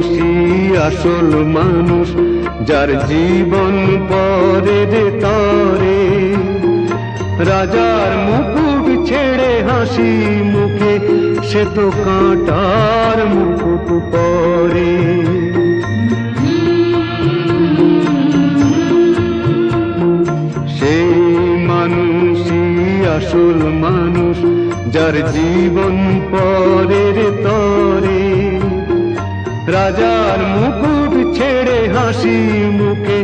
মানুষই আসল মানুষ, যার জীবন পরের তরে। রাজার মুকুট ছেড়ে হাসি মুখে, সে তো কাঁটার মুকুট পরে। সেই মানুষই আসল মানুষ, যার জীবন পরের হাসি মুখে,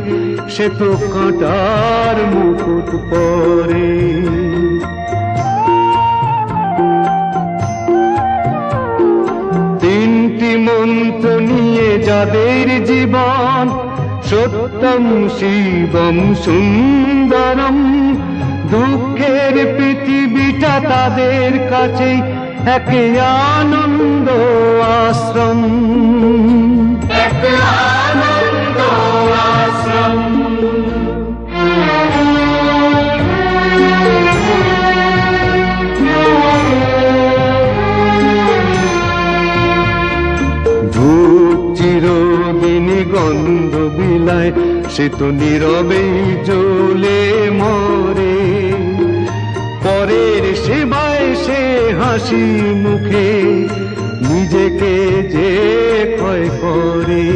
সে তো কাঁটার মুকুট পরে। তিনটি মন্ত্র নিয়ে যাদের জীবন, সত্যম শিবম সুন্দরম, দুঃখের পৃথিবীটা তাদের কাছেই এক আনন্দ। গন্ধ বিলায়, সে তো নীরবেই জ্বলে মরে। পরের সেবায় সে হাসি মুখে, নিজেকে যে ক্ষয় করে।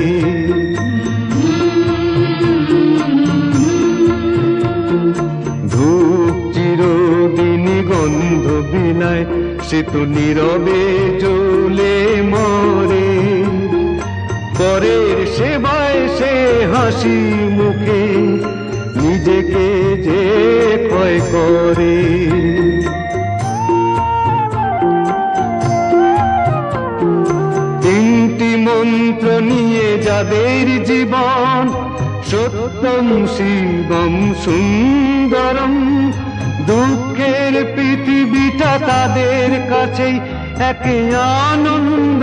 ধূপ চিরদিনই গন্ধ বিলায়, সে তো নীরবে জ্বলে হাসি মুখে নিজেকে যে ক্ষয় করে। তিনটি মন্ত্র নিয়ে যাদের জীবন সত্যম শিবম সুন্দরম, দুঃখের পৃথিবীটা তাদের কাছেই এক আনন্দ।